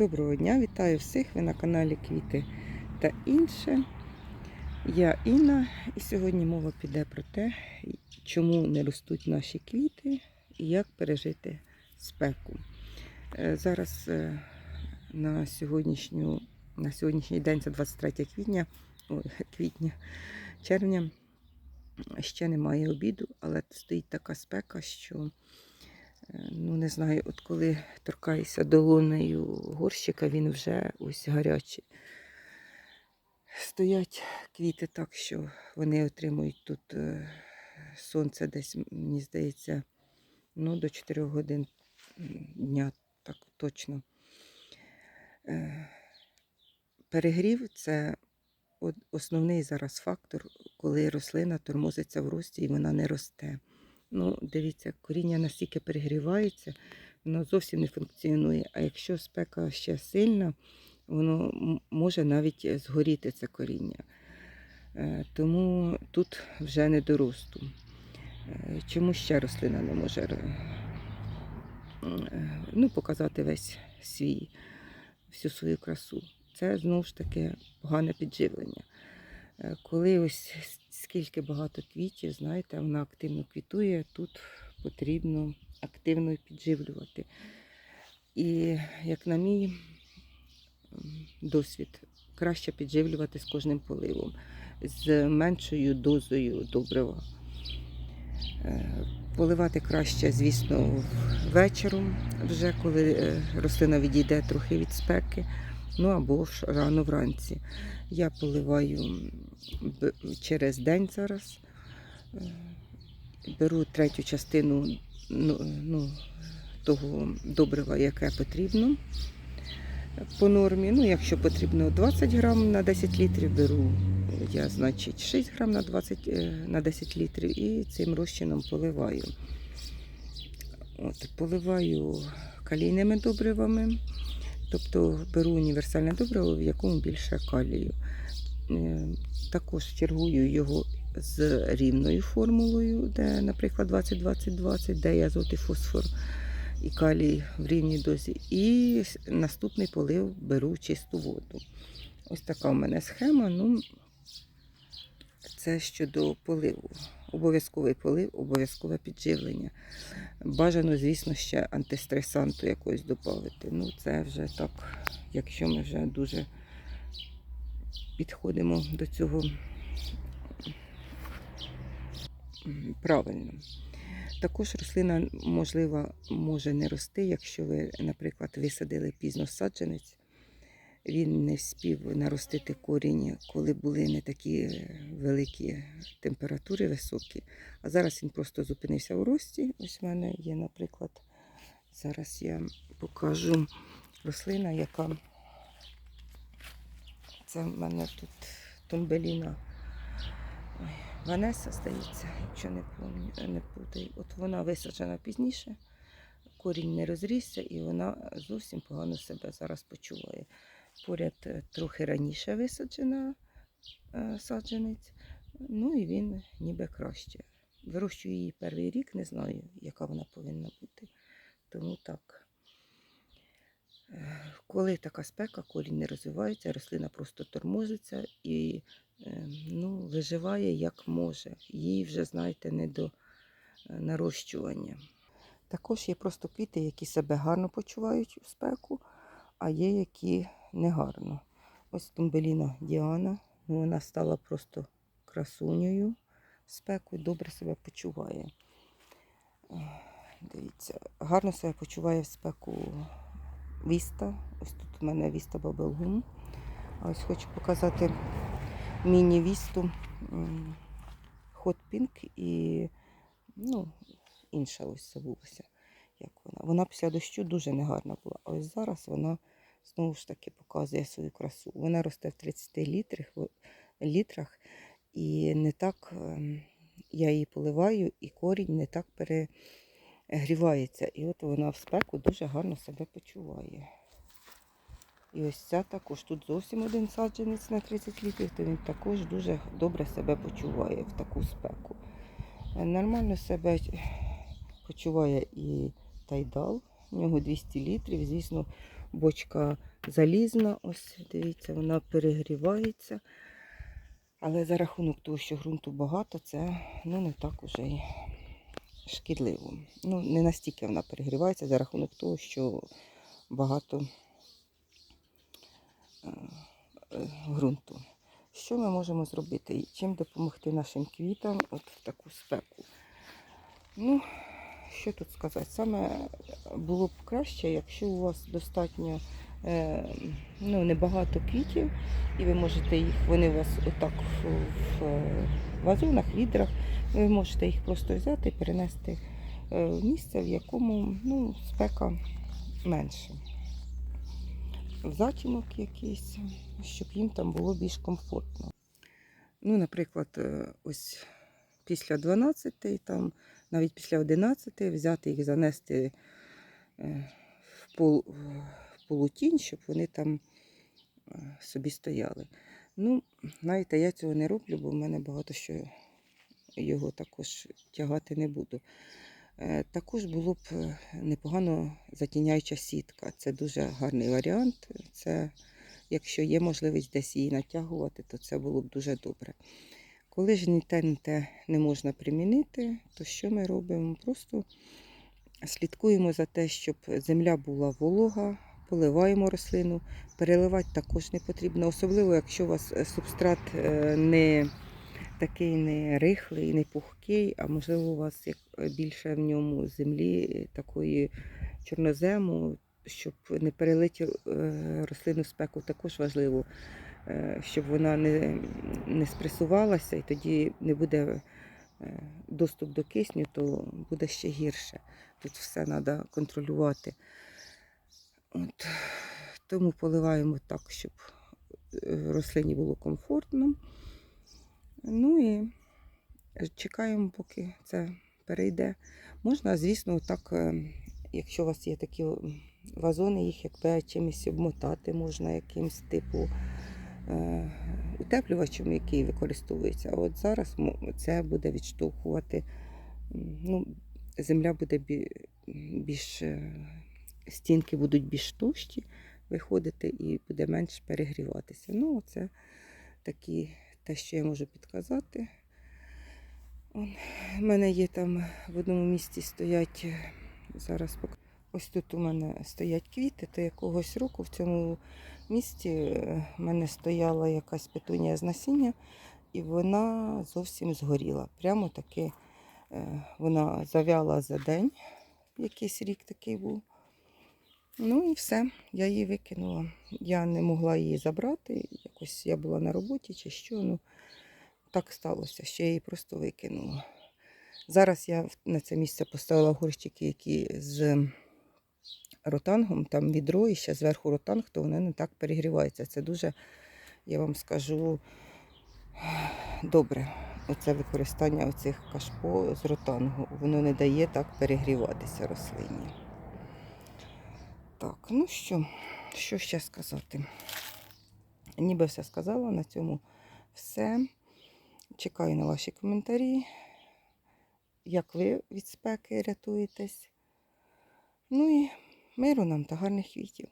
Доброго дня, вітаю всіх! Ви на каналі Квіти та інше. Я Інна, і сьогодні мова піде про те, чому не ростуть наші квіти і як пережити спеку. Е, Зараз е, на, сьогоднішню, на сьогоднішній день, це 23 квітня, ой, квітня, червня, ще немає обіду, але стоїть така спека, що Ну, не знаю, от коли торкаюся долонею горщика, він вже ось гарячий. Стоять квіти так, що вони отримують тут е, сонце десь, мені здається, ну, до 4 годин дня, так точно. Е, Перегрів це основний зараз фактор, коли рослина тормозиться в рості і вона не росте. Ну, дивіться, коріння настільки перегрівається, воно зовсім не функціонує. А якщо спека ще сильна, воно може навіть згоріти це коріння. Е, Тому тут вже не до росту. Е, Чому ще рослина не може е, ну, показати весь свій, всю свою красу? Це знову ж таки погане підживлення. Е, Коли ось скільки багато квітів, знаєте, вона активно квітує, тут потрібно активно підживлювати. І як на мій досвід, краще підживлювати з кожним поливом, з меншою дозою добрива. Е, Поливати краще, звісно, вечором, вже коли е, рослина відійде трохи від спеки, ну або ж рано вранці. Я поливаю через день зараз. Е, Беру третю частину ну, ну, того добрива, яке потрібно по нормі. Ну, якщо потрібно 20 грам на 10 літрів, беру я, значить, 6 грам на 20 е, на 10 літрів і цим розчином поливаю. От, поливаю калійними добривами. Тобто беру універсальне добриво, в якому більше калію. Також чергую його з рівною формулою, де, наприклад, 20-20-20, де є азот і фосфор і калій в рівній дозі. І наступний полив беру чисту воду. Ось така у мене схема. Ну, це щодо поливу. Обов'язковий полив, обов'язкове підживлення. Бажано, звісно, ще антистресанту якось додати. Ну, це вже так, якщо ми вже дуже підходимо до цього правильно. Також рослина, можливо, може не рости, якщо ви, наприклад, висадили пізно саджанець. Він не вспів наростити корінь, коли були не такі великі температури високі. А зараз він просто зупинився у рості. Ось в мене є, наприклад, зараз я покажу рослина, яка це в мене тут томбеліна. Ой, Ванеса, здається, якщо не не путаю. От вона висаджена пізніше, корінь не розрісся і вона зовсім погано себе зараз почуває. Поряд е, трохи раніше висаджена е, саджанець, ну і він ніби краще. Вирощую її перший рік, не знаю, яка вона повинна бути. Тому так. Коли така спека, корінь не розвивається, рослина просто тормозиться і е, ну, виживає як може. Їй вже, знаєте, не до нарощування. Також є просто квіти, які себе гарно почувають у спеку, а є які негарно. Ось тумбеліна Діана, ну, вона стала просто красунею в спеку добре себе почуває. Дивіться, гарно себе почуває в спеку Віста. Ось тут у мене Віста Бабелгум. Ось хочу показати міні-вісту Hot і ну, інша ось забулася. Як вона. Вона після дощу дуже негарна була. А ось зараз вона знову ж таки показує свою красу. Вона росте в 30 літрах, літрах і не так ем, я її поливаю, і корінь не так перегрівається. І от вона в спеку дуже гарно себе почуває. І ось ця також. Тут зовсім один саджанець на 30 літрів, то він також дуже добре себе почуває в таку спеку. Е, Нормально себе почуває і тайдал. У нього 200 літрів. Звісно, бочка залізна, ось дивіться, вона перегрівається. Але за рахунок того, що ґрунту багато, це ну, не так уже й шкідливо. Ну, не настільки вона перегрівається за рахунок того, що багато е, ґрунту. Що ми можемо зробити? І чим допомогти нашим квітам от в таку спеку? Ну, що тут сказати? Саме було б краще, якщо у вас достатньо е, ну, небагато квітів, і ви можете їх, вони у вас отак в, вазонах, відрах, ви можете їх просто взяти і перенести е, в місце, в якому ну, спека менше. В затінок якийсь, щоб їм там було більш комфортно. Ну, наприклад, е, ось після 12, там, навіть після 11 взяти їх, занести е, в, пол, в полутінь, щоб вони там собі стояли. Ну, знаєте, я цього не роблю, бо в мене багато що його також тягати не буду. Е, Також було б е, непогано затіняюча сітка. Це дуже гарний варіант. Це, якщо є можливість десь її натягувати, то це було б дуже добре. Коли ж ні те, не можна примінити, то що ми робимо? Просто слідкуємо за те, щоб земля була волога, поливаємо рослину. Переливати також не потрібно, особливо якщо у вас е, субстрат не такий не рихлий, не пухкий, а можливо у вас як е, більше в ньому землі е, такої чорнозему, щоб не перелити е, рослину спеку, також важливо, щоб вона не, не спресувалася і тоді не буде доступ до кисню, то буде ще гірше. Тут все треба контролювати. От. Тому поливаємо так, щоб рослині було комфортно. Ну і чекаємо, поки це перейде. Можна, звісно, так, е, якщо у вас є такі вазони, їх якби чимось обмотати, можна якимсь типу е, утеплювачем, який використовується. А от зараз це буде відштовхувати, ну, земля буде більш, е, стінки будуть більш товщі виходити і буде менш перегріватися. Ну, це такі те, що я можу підказати. В мене є там в одному місці стоять, е, зараз ось тут у мене стоять квіти, то якогось року в цьому місці е, в мене стояла якась петунія з насіння, і вона зовсім згоріла. Прямо таки е, вона завяла за день, якийсь рік такий був. Ну і все, я її викинула. Я не могла її забрати. Якось я була на роботі чи що. Ну, так сталося, що я її просто викинула. Зараз я на це місце поставила горщики, які з ротангом, там відро і ще зверху ротанг, то вони не так перегріваються. Це дуже, я вам скажу, добре. Оце використання оцих кашпо з ротангу. Воно не дає так перегріватися рослині. Так, ну що, що ще сказати? Ніби все сказала, на цьому все. Чекаю на ваші коментарі, як ви від спеки рятуєтесь. Ну і миру нам та гарних квітів.